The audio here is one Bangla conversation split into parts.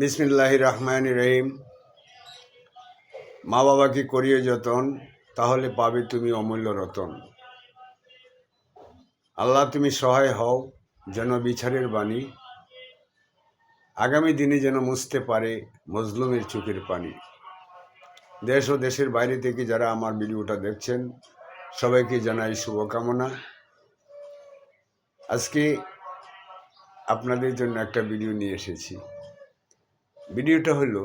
বিসমিল্লাহ রহমান রহিম মা বাবাকে করিয়ে যতন, তাহলে পাবে তুমি অমূল্য রতন। আল্লাহ তুমি সহায় হও যেন বিচারের বাণী, আগামী দিনে যেন মুছতে পারে মজলুমের চোখের পানি। দেশ ও দেশের বাইরে থেকে যারা আমার ভিডিওটা দেখছেন, সবাইকে জানাই শুভকামনা। আজকে আপনাদের জন্য একটা ভিডিও নিয়ে এসেছি। ভিডিওটা হলো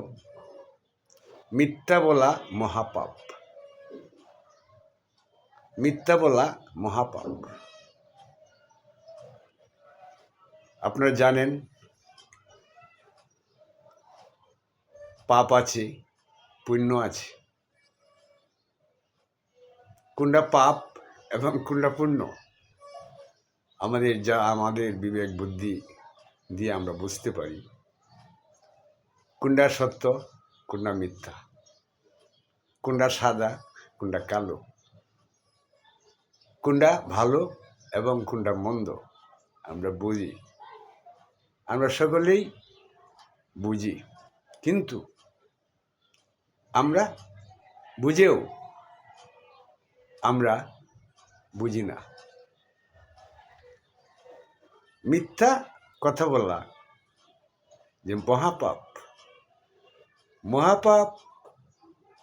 মিথ্যা বলা মহাপাপ। মিথ্যা বলা মহাপাপ। আপনারা জানেন, পাপ আছে, পুণ্য আছে। কোনটা পাপ এবং কোনটা পুণ্য? আমাদের যা, আমাদের বিবেক বুদ্ধি দিয়ে আমরা বুঝতে পারি। কোনটা সত্য কোনটা মিথ্যা। কোনটা সাদা কোনটা কালো। কোনটা ভালো এবং কোনটা মন্দ, আমরা বুঝি। আমরা সকলেই বুঝি। কিন্তু আমরা বুঝেও আমরা বুঝি না। মিথ্যা কথা বলা যে মহাপাপ মহাপাপ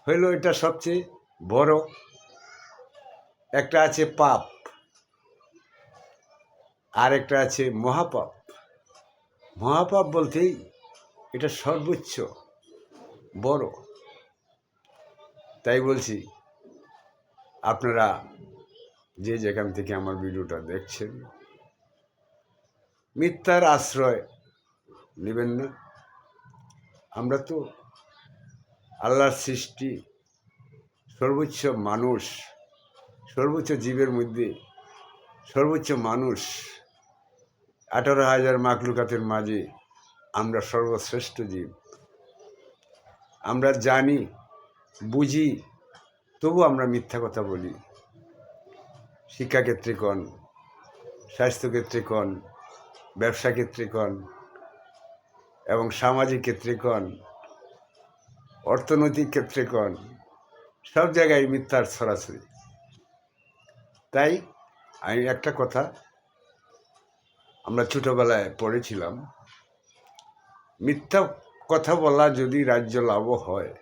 হইল এটা সবচেয়ে বড়। একটা আছে পাপ আর একটা আছে মহাপাপ। মহাপাপ বলতেই এটা সর্বোচ্চ বড়। তাই বলছি, আপনারা যে যেখান থেকে আমার ভিডিওটা দেখছেন, মিথ্যার আশ্রয় নেবেন না। আমরা তো আল্লাহর সৃষ্টি, সর্বোচ্চ মানুষ, সর্বোচ্চ জীবের মধ্যে সর্বোচ্চ মানুষ, আঠারো হাজার মাকলুকাতের মাঝে আমরা সর্বশ্রেষ্ঠ জীব। আমরা জানি, বুঝি তবু আমরা মিথ্যা কথা বলি। শিক্ষাক্ষেত্রে কন, স্বাস্থ্যক্ষেত্রে কন ব্যবসা ক্ষেত্রে কন এবং সামাজিক ক্ষেত্রে কন অর্থনৈতিক ক্ষেত্রে কন সব জায়গায় মিথ্যার ছড়াছড়ি তাই আমি একটা কথা, আমরা ছোটোবেলায় পড়েছিলাম, মিথ্যা কথা বলা যদি রাজ্য লাভ হয়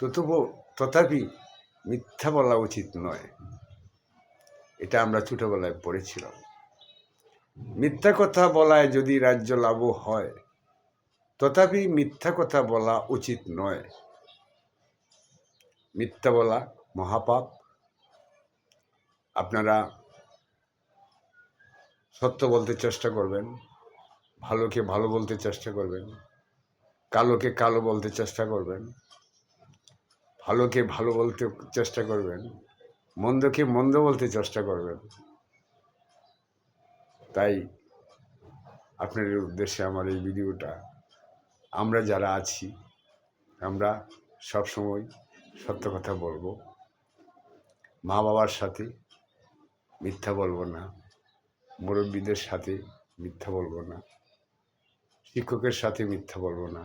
তবু তথাপি মিথ্যা বলা উচিত নয়। এটা আমরা ছোটোবেলায় পড়েছিলাম। মিথ্যা কথা বলায় যদি রাজ্য লাভ হয় তথাপি মিথ্যা কথা বলা উচিত নয়। মিথ্যা বলা মহাপাপ। আপনারা সত্য বলতে চেষ্টা করবেন, ভালোকে ভালো বলতে চেষ্টা করবেন, কালোকে কালো বলতে চেষ্টা করবেন, ভালোকে ভালো বলতে চেষ্টা করবেন, মন্দকে মন্দ বলতে চেষ্টা করবেন। তাই আপনাদের উদ্দেশ্যে আমার এই ভিডিওটা আমরা যারা আছি, আমরা সবসময় সত্য কথা বলব। মা বাবার সাথে মিথ্যা বলব না, মুরব্বীদের সাথে মিথ্যা বলব না, শিক্ষকের সাথে মিথ্যা বলব না,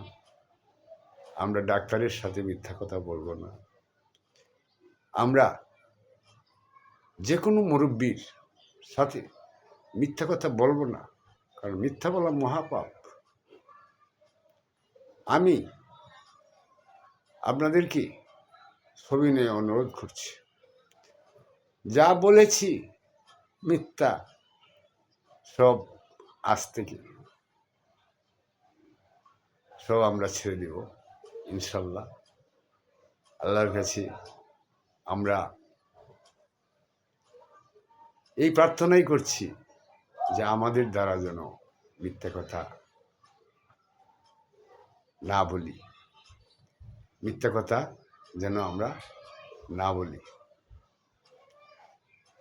আমরা ডাক্তারের সাথে মিথ্যা কথা বলব না। আমরা যে কোনো মুরব্বীর সাথে মিথ্যা কথা বলব না, কারণ মিথ্যা বলা মহাপাপ। আমি আপনাদেরকে ছবি নিয়ে অনুরোধ করছি? যা বলেছি মিথ্যা সব আজ থেকে সব আমরা ছেড়ে দেব, ইনশাল্লাহ। আল্লাহর কাছে আমরা এই প্রার্থনাই করছি যে আমাদের দ্বারা যেন মিথ্যা কথা না বলি। মিথ্যা কথা যেন আমরা না বলি।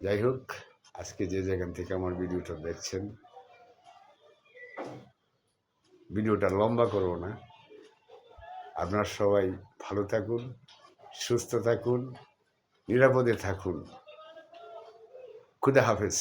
যাই হোক, আজকে যে যেখান থেকে আমার ভিডিওটা দেখছেন, ভিডিওটা লম্বা করব না। আপনার সবাই ভালো থাকুন, সুস্থ থাকুন, নিরাপদে থাকুন। খুদা হাফেজ।